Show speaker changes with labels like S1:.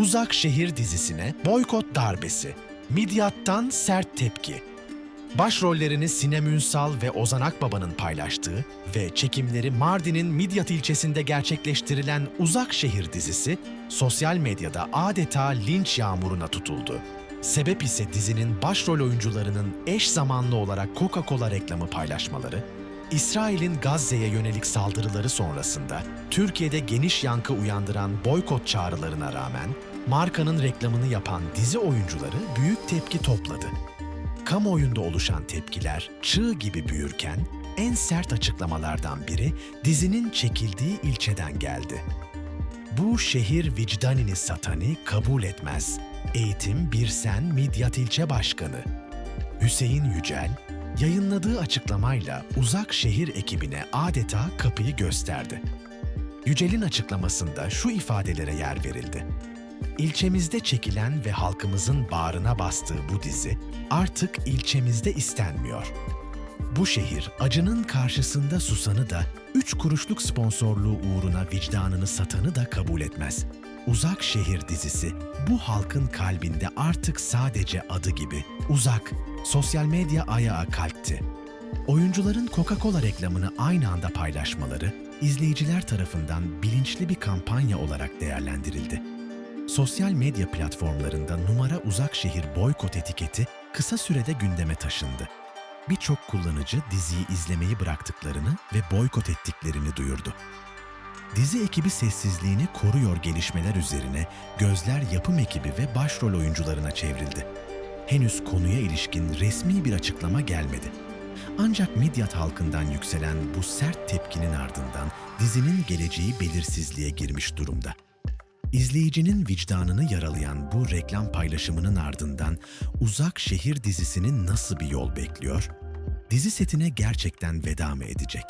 S1: Uzak Şehir dizisine boykot darbesi, Midyat'tan sert tepki. Başrollerini Sinem Ünsal ve Ozan Akbaba'nın paylaştığı ve çekimleri Mardin'in Midyat ilçesinde gerçekleştirilen Uzak Şehir dizisi sosyal medyada adeta linç yağmuruna tutuldu. Sebep ise dizinin başrol oyuncularının eş zamanlı olarak Coca-Cola reklamı paylaşmaları, İsrail'in Gazze'ye yönelik saldırıları sonrasında Türkiye'de geniş yankı uyandıran boykot çağrılarına rağmen markanın reklamını yapan dizi oyuncuları büyük tepki topladı. Kamuoyunda oluşan tepkiler çığ gibi büyürken en sert açıklamalardan biri dizinin çekildiği ilçeden geldi. Bu şehir vicdanini satani kabul etmez. Eğitim Birsen Midyat İlçe Başkanı Hüseyin Yücel, yayınladığı açıklamayla uzak şehir ekibine adeta kapıyı gösterdi. Yücel'in açıklamasında şu ifadelere yer verildi. İlçemizde çekilen ve halkımızın bağrına bastığı bu dizi artık ilçemizde istenmiyor. Bu şehir acının karşısında susanı da, üç kuruşluk sponsorluğu uğruna vicdanını satanı da kabul etmez. Uzak Şehir dizisi bu halkın kalbinde artık sadece adı gibi uzak, sosyal medya ayağı kalpti. Oyuncuların Coca-Cola reklamını aynı anda paylaşmaları izleyiciler tarafından bilinçli bir kampanya olarak değerlendirildi. Sosyal medya platformlarında numara uzak şehir boykot etiketi kısa sürede gündeme taşındı. Birçok kullanıcı diziyi izlemeyi bıraktıklarını ve boykot ettiklerini duyurdu. Dizi ekibi sessizliğini koruyor gelişmeler üzerine gözler yapım ekibi ve başrol oyuncularına çevrildi. Henüz konuya ilişkin resmi bir açıklama gelmedi. Ancak Midyat halkından yükselen bu sert tepkinin ardından dizinin geleceği belirsizliğe girmiş durumda. İzleyicinin vicdanını yaralayan bu reklam paylaşımının ardından Uzak Şehir dizisinin nasıl bir yol bekliyor? Dizi setine gerçekten veda mı edecek?